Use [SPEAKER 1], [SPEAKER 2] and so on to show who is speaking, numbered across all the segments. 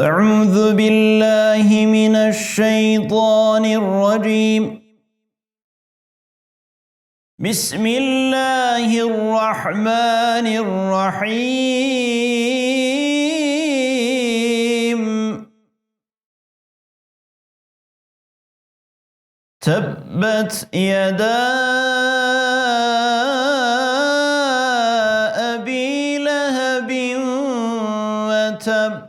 [SPEAKER 1] أعوذ بالله من الشيطان الرجيم. بسم الله الرحمن الرحيم. تبت يدا أبي لهب وتب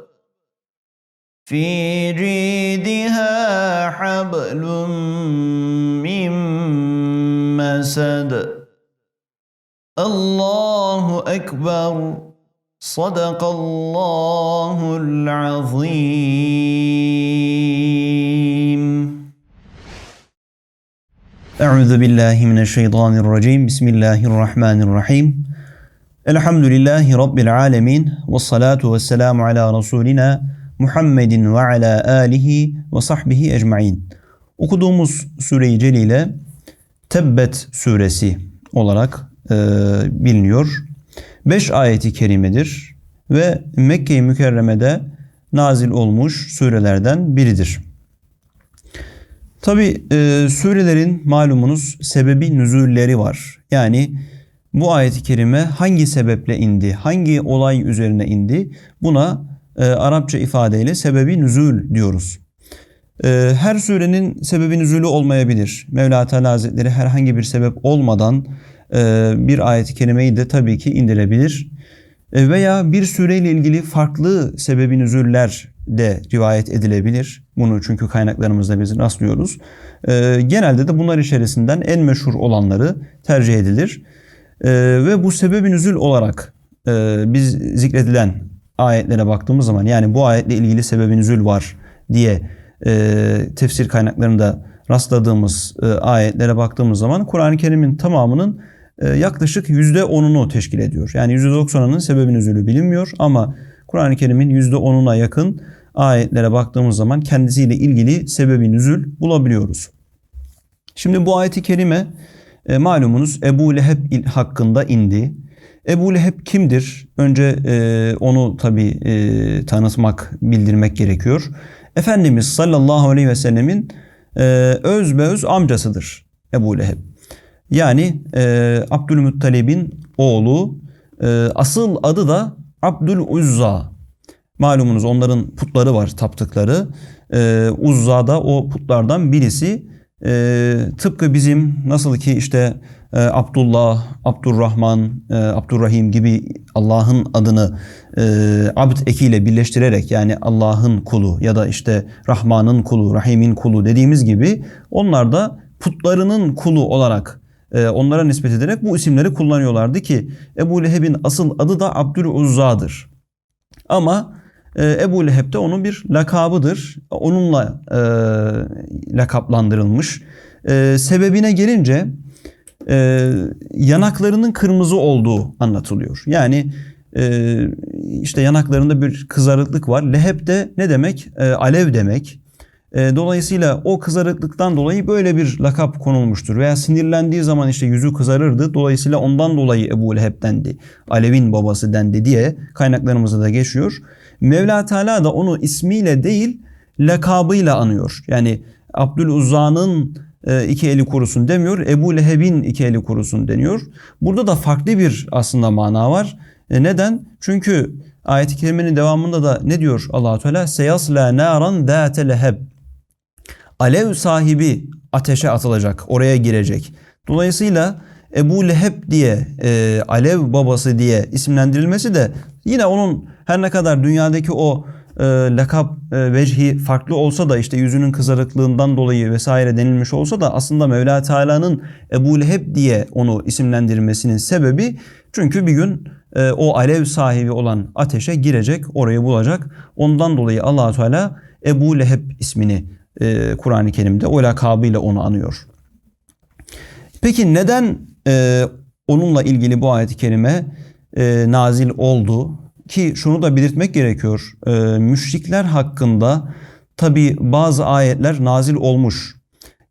[SPEAKER 1] في جيدها حبل من مسد الله أكبر صدق الله العظيم أعوذ بالله من الشيطان الرجيم بسم الله الرحمن الرحيم الحمد لله رب العالمين والصلاة والسلام على رسولنا Muhammedin ve ala alihi ve sahbihi ecmain. Okuduğumuz sure-i celile Tebbet suresi olarak e, biliniyor. Beş ayeti kerimedir ve Mekke-i Mükerreme'de nazil olmuş surelerden biridir. Tabi e, surelerin malumunuz sebebi nüzulleri var. Yani bu ayeti kerime hangi sebeple indi, hangi olay üzerine indi buna e, Arapça ifadeyle sebebi nüzul diyoruz. E, her surenin sebebi nüzulü olmayabilir. Mevla Teala Hazretleri herhangi bir sebep olmadan e, bir ayet-i kerimeyi de tabii ki indirebilir. E, veya bir sureyle ilgili farklı sebebi nüzuller de rivayet edilebilir. Bunu çünkü kaynaklarımızda biz rastlıyoruz. E, genelde de bunlar içerisinden en meşhur olanları tercih edilir. E, ve bu sebebi nüzul olarak e, biz zikredilen ayetlere baktığımız zaman yani bu ayetle ilgili sebebi nüzul var diye e, tefsir kaynaklarında rastladığımız e, ayetlere baktığımız zaman Kur'an-ı Kerim'in tamamının e, yaklaşık %10'unu teşkil ediyor. Yani %90'ının sebebi nüzulü bilinmiyor ama Kur'an-ı Kerim'in %10'una yakın ayetlere baktığımız zaman kendisiyle ilgili sebebi nüzul bulabiliyoruz. Şimdi bu ayeti kerime e, malumunuz Ebu Leheb hakkında indi. Ebu Leheb kimdir? Önce e, onu tabi e, tanıtmak, bildirmek gerekiyor. Efendimiz sallallahu aleyhi ve sellemin e, öz be öz amcasıdır Ebu Leheb. Yani e, Abdülmuttalib'in oğlu, e, asıl adı da Abdül Uzza. Malumunuz onların putları var, taptıkları. E, Uzza da o putlardan birisi. E, tıpkı bizim nasıl ki işte e, Abdullah, Abdurrahman, e, Abdurrahim gibi Allah'ın adını e, abd ekiyle birleştirerek yani Allah'ın kulu ya da işte Rahman'ın kulu, Rahim'in kulu dediğimiz gibi onlar da putlarının kulu olarak e, onlara nispet ederek bu isimleri kullanıyorlardı ki Ebu Leheb'in asıl adı da Abdül Uzza'dır. Ama Ebu Leheb de onun bir lakabıdır. Onunla e, lakaplandırılmış. E, sebebine gelince e, yanaklarının kırmızı olduğu anlatılıyor. Yani e, işte yanaklarında bir kızarıklık var. Leheb de ne demek? E, alev demek. E, dolayısıyla o kızarıklıktan dolayı böyle bir lakap konulmuştur. Veya sinirlendiği zaman işte yüzü kızarırdı. Dolayısıyla ondan dolayı Ebu Leheb dendi. Alev'in babası dendi diye kaynaklarımızda da geçiyor. Mevla Teala da onu ismiyle değil lakabıyla anıyor. Yani Abdüluzza'nın e, iki eli kurusun demiyor. Ebu Leheb'in iki eli kurusun deniyor. Burada da farklı bir aslında mana var. E, neden? Çünkü ayet-i kerimenin devamında da ne diyor allah Teala? Seyasla naran zâte leheb. Alev sahibi ateşe atılacak, oraya girecek. Dolayısıyla Ebu Leheb diye, e, Alev babası diye isimlendirilmesi de yine onun her ne kadar dünyadaki o e, lakap e, vecihi farklı olsa da işte yüzünün kızarıklığından dolayı vesaire denilmiş olsa da aslında Mevla Teala'nın Ebu Leheb diye onu isimlendirmesinin sebebi çünkü bir gün e, o alev sahibi olan ateşe girecek, orayı bulacak. Ondan dolayı allah Teala Ebu Leheb ismini e, Kur'an-ı Kerim'de o lakabıyla onu anıyor. Peki neden e, onunla ilgili bu ayet-i kerime e, nazil oldu? Ki şunu da belirtmek gerekiyor. E, müşrikler hakkında tabi bazı ayetler nazil olmuş.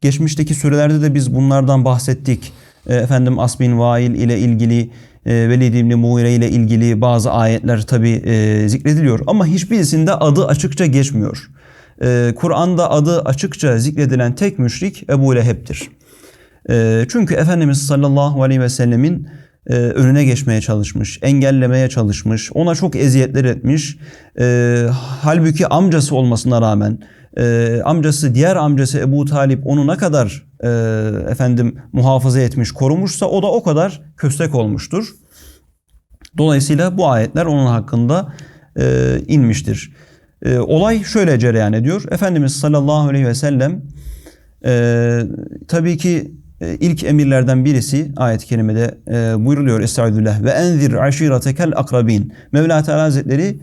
[SPEAKER 1] Geçmişteki sürelerde de biz bunlardan bahsettik. E, efendim Asbin Vail ile ilgili e, Velid İbni Muğire ile ilgili bazı ayetler tabi e, zikrediliyor. Ama hiçbirisinde adı açıkça geçmiyor. E, Kur'an'da adı açıkça zikredilen tek müşrik Ebu Leheb'tir. E, çünkü Efendimiz sallallahu aleyhi ve sellemin e, önüne geçmeye çalışmış, engellemeye çalışmış, ona çok eziyetler etmiş. E, halbuki amcası olmasına rağmen e, amcası, diğer amcası Ebu Talip onu ne kadar e, efendim muhafaza etmiş, korumuşsa o da o kadar köstek olmuştur. Dolayısıyla bu ayetler onun hakkında e, inmiştir. E, olay şöyle cereyan ediyor. Efendimiz sallallahu aleyhi ve sellem e, tabii ki ilk emirlerden birisi ayet-i kerimede e, buyruluyor Estağfirullah ve enzir aşiretekel akrabin. Mevla Teala Hazretleri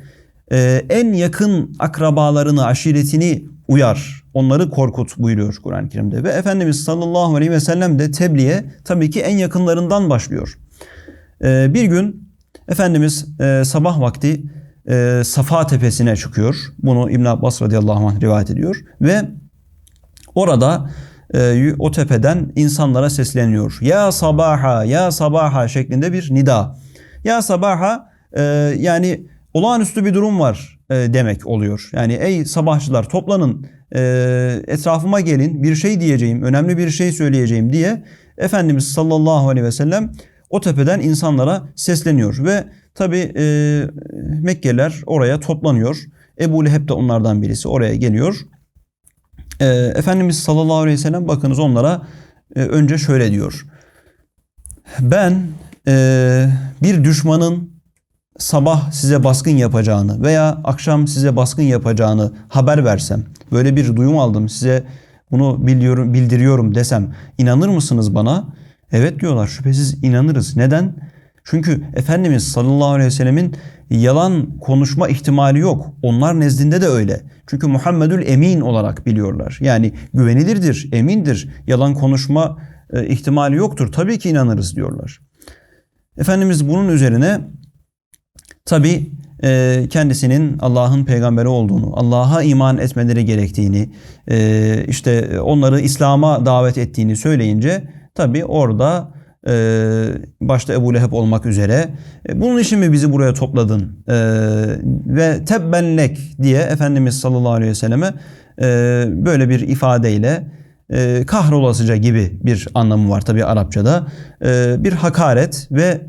[SPEAKER 1] e, en yakın akrabalarını, aşiretini uyar. Onları korkut buyuruyor Kur'an-ı Kerim'de. Ve Efendimiz sallallahu aleyhi ve sellem de tebliğe tabii ki en yakınlarından başlıyor. E, bir gün Efendimiz e, sabah vakti e, Safa tepesine çıkıyor. Bunu İbn Abbas radıyallahu anh rivayet ediyor. Ve orada e, o tepeden insanlara sesleniyor. Ya sabaha, ya sabaha şeklinde bir nida. Ya sabaha e, yani olağanüstü bir durum var e, demek oluyor. Yani ey sabahçılar toplanın e, etrafıma gelin bir şey diyeceğim, önemli bir şey söyleyeceğim diye Efendimiz sallallahu aleyhi ve sellem o tepeden insanlara sesleniyor ve tabi e, Mekkeliler oraya toplanıyor. Ebu Leheb de onlardan birisi oraya geliyor. E, Efendimiz sallallahu aleyhi ve sellem bakınız onlara e, önce şöyle diyor. Ben e, bir düşmanın sabah size baskın yapacağını veya akşam size baskın yapacağını haber versem, böyle bir duyum aldım size bunu biliyorum, bildiriyorum desem inanır mısınız bana? Evet diyorlar şüphesiz inanırız. Neden? Çünkü Efendimiz sallallahu aleyhi ve sellemin yalan konuşma ihtimali yok. Onlar nezdinde de öyle. Çünkü Muhammedül Emin olarak biliyorlar. Yani güvenilirdir, emindir. Yalan konuşma e, ihtimali yoktur. Tabii ki inanırız diyorlar. Efendimiz bunun üzerine tabi e, kendisinin Allah'ın peygamberi olduğunu, Allah'a iman etmeleri gerektiğini, e, işte onları İslam'a davet ettiğini söyleyince tabi orada e, başta Ebu Leheb olmak üzere e, bunun için mi bizi buraya topladın e, ve tebbenlek diye Efendimiz sallallahu aleyhi ve selleme e, böyle bir ifadeyle e, kahrolasıca gibi bir anlamı var tabi Arapçada e, bir hakaret ve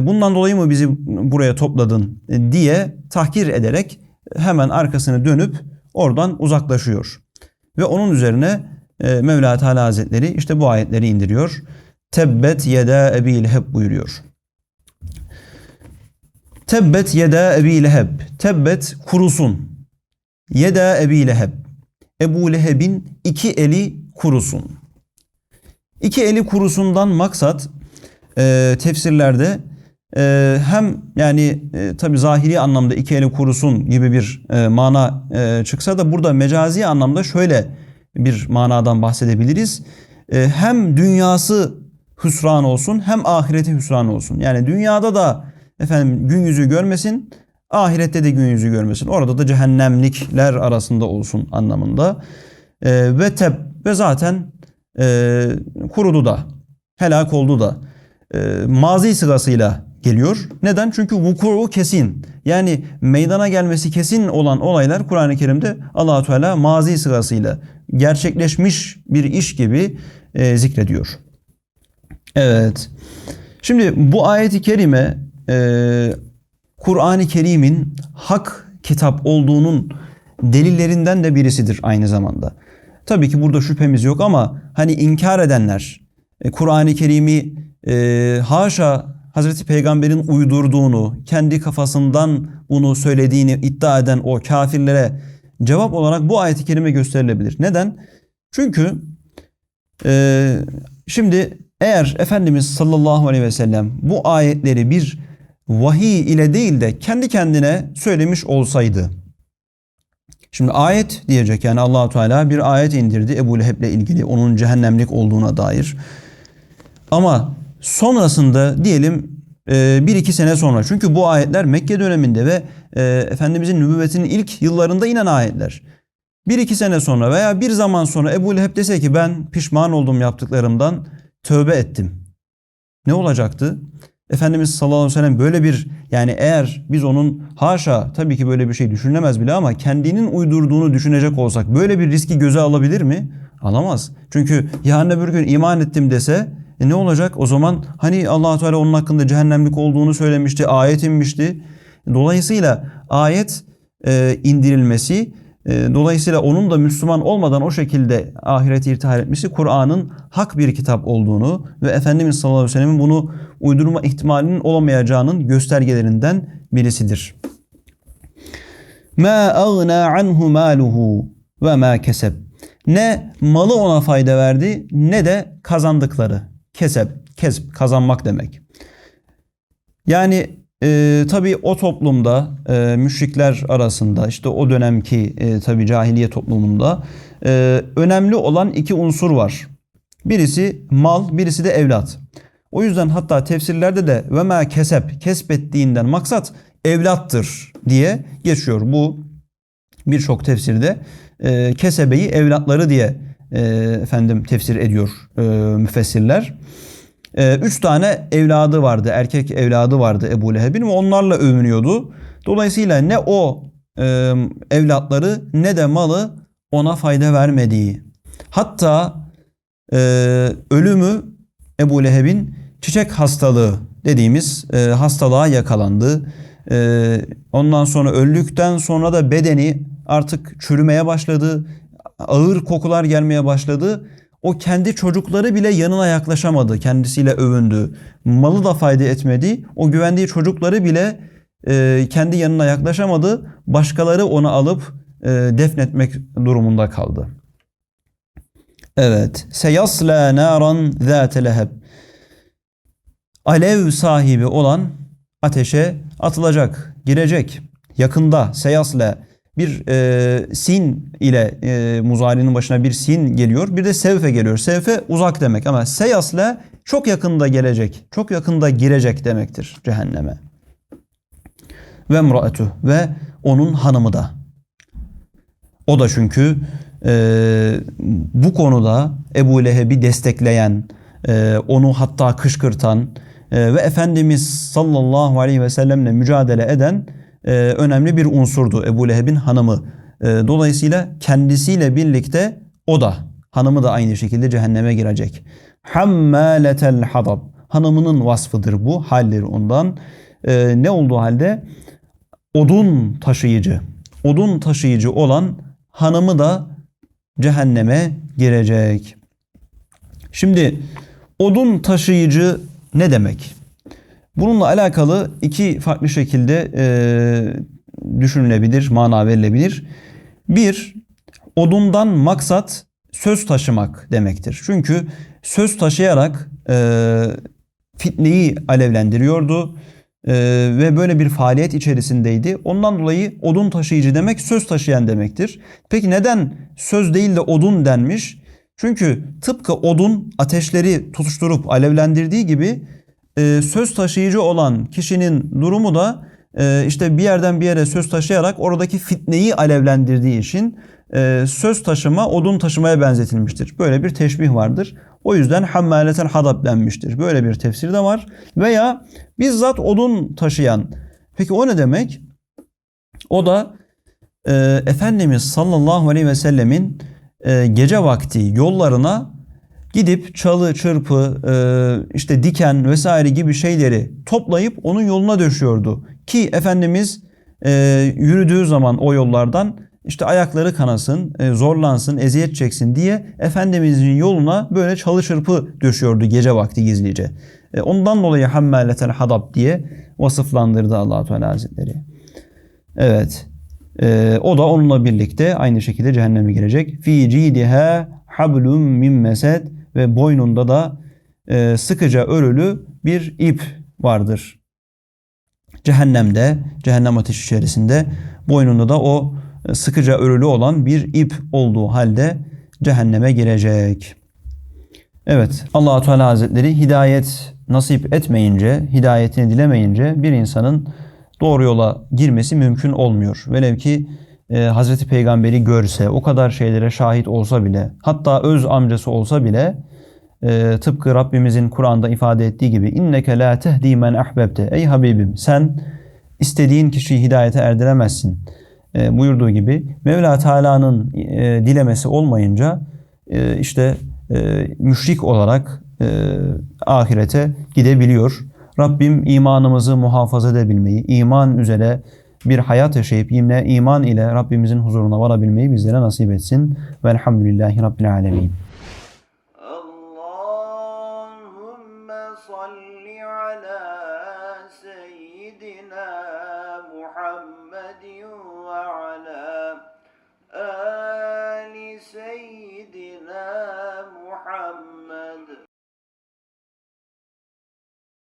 [SPEAKER 1] bundan dolayı mı bizi buraya topladın diye tahkir ederek hemen arkasını dönüp oradan uzaklaşıyor. Ve onun üzerine e, Mevla Teala Hazretleri işte bu ayetleri indiriyor. Tebbet yeda Ebi Leheb buyuruyor. Tebbet yeda Ebi Leheb. Tebbet kurusun. Yeda Ebi Leheb. Ebu Leheb'in iki eli kurusun. İki eli kurusundan maksat e, tefsirlerde e, hem yani e, tabi zahiri anlamda iki eli kurusun gibi bir e, mana e, çıksa da burada mecazi anlamda şöyle bir manadan bahsedebiliriz. E, hem dünyası hüsran olsun hem ahireti hüsran olsun. Yani dünyada da efendim gün yüzü görmesin, ahirette de gün yüzü görmesin. Orada da cehennemlikler arasında olsun anlamında. E, ve teb ve zaten e, kurudu da, helak oldu da. E, mazi sıgasıyla geliyor. Neden? Çünkü vuku'u kesin. Yani meydana gelmesi kesin olan olaylar Kur'an-ı Kerim'de allah Teala mazi sırasıyla gerçekleşmiş bir iş gibi e, zikrediyor. Evet. Şimdi bu ayeti kerime e, Kur'an-ı Kerim'in hak kitap olduğunun delillerinden de birisidir aynı zamanda. Tabii ki burada şüphemiz yok ama hani inkar edenler, e, Kur'an-ı Kerim'i e, haşa Hazreti Peygamber'in uydurduğunu, kendi kafasından bunu söylediğini iddia eden o kafirlere cevap olarak bu ayeti kerime gösterilebilir. Neden? Çünkü e, şimdi eğer Efendimiz sallallahu aleyhi ve sellem bu ayetleri bir vahiy ile değil de kendi kendine söylemiş olsaydı. Şimdi ayet diyecek yani Allahu Teala bir ayet indirdi Ebu Leheb'le ilgili onun cehennemlik olduğuna dair. Ama sonrasında diyelim e, bir iki sene sonra çünkü bu ayetler Mekke döneminde ve e, Efendimizin nübüvvetinin ilk yıllarında inen ayetler. Bir iki sene sonra veya bir zaman sonra Ebu Leheb dese ki ben pişman oldum yaptıklarımdan tövbe ettim. Ne olacaktı? Efendimiz sallallahu aleyhi ve sellem böyle bir yani eğer biz onun haşa tabii ki böyle bir şey düşünülemez bile ama kendinin uydurduğunu düşünecek olsak böyle bir riski göze alabilir mi? Alamaz. Çünkü yarın öbür gün iman ettim dese e ne olacak? O zaman hani allah Teala onun hakkında cehennemlik olduğunu söylemişti, ayet inmişti. Dolayısıyla ayet e, indirilmesi Dolayısıyla onun da Müslüman olmadan o şekilde ahireti irtihal etmesi Kur'an'ın hak bir kitap olduğunu ve Efendimiz sallallahu aleyhi ve sellem'in bunu uydurma ihtimalinin olamayacağının göstergelerinden birisidir. Ma agna anhu maluhu ve ma keseb. Ne malı ona fayda verdi ne de kazandıkları. Kesep, kesp kazanmak demek. Yani e, tabii o toplumda e, müşrikler arasında işte o dönemki e, tabii cahiliye toplumunda e, önemli olan iki unsur var. Birisi mal, birisi de evlat. O yüzden hatta tefsirlerde de ve ma kesep kesbettiğinden maksat evlattır diye geçiyor. Bu birçok tefsirde e, kesebeyi evlatları diye e, efendim tefsir ediyor e, müfessirler. Ee, üç tane evladı vardı, erkek evladı vardı Ebu Leheb'in ve onlarla övünüyordu. Dolayısıyla ne o e, evlatları ne de malı ona fayda vermediği. Hatta e, ölümü Ebu Leheb'in çiçek hastalığı dediğimiz e, hastalığa yakalandı. E, ondan sonra öldükten sonra da bedeni artık çürümeye başladı. Ağır kokular gelmeye başladı o kendi çocukları bile yanına yaklaşamadı. Kendisiyle övündü. Malı da fayda etmedi. O güvendiği çocukları bile e, kendi yanına yaklaşamadı. Başkaları onu alıp e, defnetmek durumunda kaldı. Evet. Seyasla naran zâte leheb. Alev sahibi olan ateşe atılacak, girecek. Yakında seyasle bir e, sin ile e, muzarinin başına bir sin geliyor. Bir de sevfe geliyor. Sevfe uzak demek ama seyasle çok yakında gelecek, çok yakında girecek demektir cehenneme. Ve mraetu ve onun hanımı da. O da çünkü e, bu konuda Ebu Leheb'i destekleyen, e, onu hatta kışkırtan e, ve Efendimiz sallallahu aleyhi ve sellemle mücadele eden e, önemli bir unsurdu Ebu Leheb'in hanımı. E, dolayısıyla kendisiyle birlikte o da hanımı da aynı şekilde cehenneme girecek. Hammaletel hadab. Hanımının vasfıdır bu. Halleri ondan. E, ne olduğu halde odun taşıyıcı. Odun taşıyıcı olan hanımı da cehenneme girecek. Şimdi odun taşıyıcı ne demek? Bununla alakalı iki farklı şekilde e, düşünülebilir, mana verilebilir. Bir, odundan maksat söz taşımak demektir. Çünkü söz taşıyarak e, fitneyi alevlendiriyordu e, ve böyle bir faaliyet içerisindeydi. Ondan dolayı odun taşıyıcı demek söz taşıyan demektir. Peki neden söz değil de odun denmiş? Çünkü tıpkı odun ateşleri tutuşturup alevlendirdiği gibi e, söz taşıyıcı olan kişinin durumu da e, işte bir yerden bir yere söz taşıyarak oradaki fitneyi alevlendirdiği için e, söz taşıma odun taşımaya benzetilmiştir. Böyle bir teşbih vardır. O yüzden hammaleten hadab denmiştir. Böyle bir tefsir de var. Veya bizzat odun taşıyan. Peki o ne demek? O da e, Efendimiz sallallahu aleyhi ve sellemin e, gece vakti yollarına gidip çalı, çırpı, e, işte diken vesaire gibi şeyleri toplayıp onun yoluna döşüyordu. Ki Efendimiz e, yürüdüğü zaman o yollardan işte ayakları kanasın, e, zorlansın, eziyet çeksin diye Efendimizin yoluna böyle çalı çırpı döşüyordu gece vakti gizlice. Ondan dolayı hammaletel hadab diye vasıflandırdı allah Teala Hazretleri. Evet. O da onunla birlikte aynı şekilde cehenneme girecek. Fi cidiha hablum min mesed ve boynunda da e, sıkıca örülü bir ip vardır. Cehennemde, cehennem ateşi içerisinde boynunda da o e, sıkıca örülü olan bir ip olduğu halde cehenneme girecek. Evet, Allah Teala Hazretleri hidayet nasip etmeyince, hidayetini dilemeyince bir insanın doğru yola girmesi mümkün olmuyor. Velev ki e, Hazreti Peygamberi görse, o kadar şeylere şahit olsa bile, hatta öz amcası olsa bile e, tıpkı Rabbimizin Kur'an'da ifade ettiği gibi inneke la tehdi men ahbebte. Ey Habibim sen istediğin kişiyi hidayete erdiremezsin e, buyurduğu gibi Mevla Teala'nın e, dilemesi olmayınca e, işte e, müşrik olarak e, ahirete gidebiliyor. Rabbim imanımızı muhafaza edebilmeyi, iman üzere bir hayat yaşayıp yine iman ile Rabbimizin huzuruna varabilmeyi bizlere nasip etsin. Velhamdülillahi Rabbil Alemin.